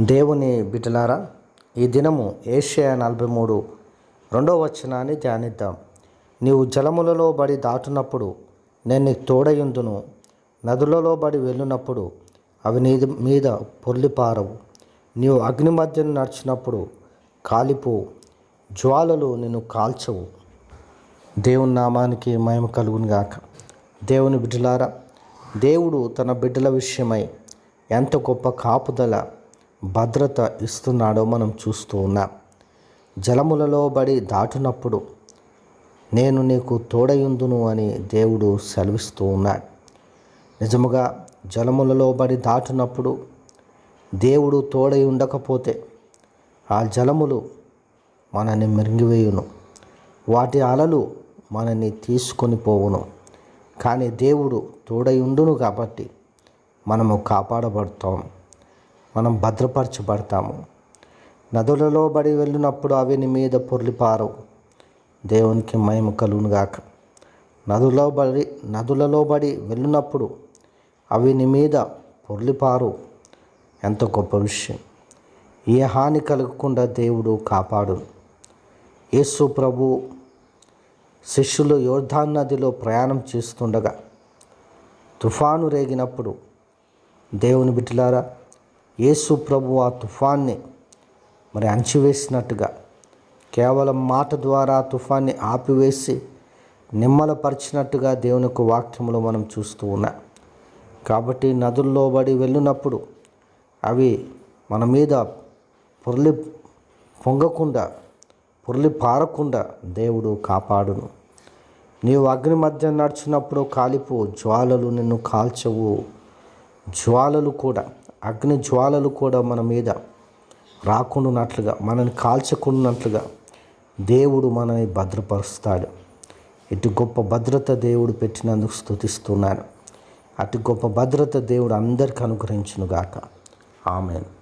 దేవుని బిడ్డలారా ఈ దినము ఏషియా నలభై మూడు రెండవ వచనాన్ని ధ్యానిద్దాం. నీవు జలములలో బడి దాటునప్పుడు నేను నీకు తోడయుందును. నదులలో బడి వెళ్ళినప్పుడు అవి నీ మీద పొర్లిపారవు. నీవు అగ్ని మధ్యను నడిచినప్పుడు కాలిపోవు జ్వాలలు నిన్ను కాల్చవు. దేవుని నామానికి మహిమ కలుగునుగాక దేవుని బిడ్డలారా దేవుడు తన బిడ్డల విషయమై ఎంత గొప్ప కాపుదల భద్రత ఇస్తున్నాడో మనం చూస్తూ ఉన్నాం. జలములలో బడి దాటునప్పుడు నేను నీకు తోడయుందును అని దేవుడు సెలవిస్తూ ఉన్నాడు. నిజముగా జలములలో బడి దాటునప్పుడు దేవుడు తోడై ఉండకపోతే ఆ జలములు మనని మింగివేయును. వాటి అలలు మనని తీసుకొని పోవును. కానీ దేవుడు తోడై ఉండును కాబట్టి మనము కాపాడబడతాం. మనం భద్రపరచబడతాము. నదులలో బడి వెళ్ళినప్పుడు అవి నీ మీద పొర్లిపారవు. దేవునికి మహిమ కలుగునుగాక నదులో బడి నదులలో బడి వెళ్ళినప్పుడు అవి నీ మీద పొర్లిపారు ఎంత గొప్ప విషయం. ఏ హాని కలగకుండా దేవుడు కాపాడు. యేసు ప్రభు శిష్యులు యోర్ధాన్ నదిలో ప్రయాణం చేస్తుండగా తుఫాను రేగినప్పుడు దేవుని బిడ్డలారా యేసు ప్రభు ఆ తుఫాన్ని మరి అంచివేసినట్టుగా కేవలం మాట ద్వారా తుఫాన్ని ఆపివేసి నిమ్మలపరిచినట్టుగా దేవుని యొక్క మనం చూస్తూ ఉన్నాం. కాబట్టి నదుల్లో పడి వెళ్ళినప్పుడు అవి మన మీద పొర్లి పొంగకుండా పొర్లి పారకుండా దేవుడు కాపాడును. నీవు అగ్ని మధ్య నడిచినప్పుడు కాలిపో జ్వాలలు నిన్ను కాల్చవు జ్వాలలు కూడా. అగ్ని జ్వాలలు కూడా మన మీద రాకుండానట్లుగా మనల్ని కాల్చకుండానట్లుగా దేవుడు మనని భద్రపరుస్తాడు. ఇటు గొప్ప భద్రత దేవుడు పెట్టినందుకు స్థుతిస్తున్నాను అటు గొప్ప భద్రత దేవుడు అందరికి అనుగ్రహించునుగాక. ఆమెను.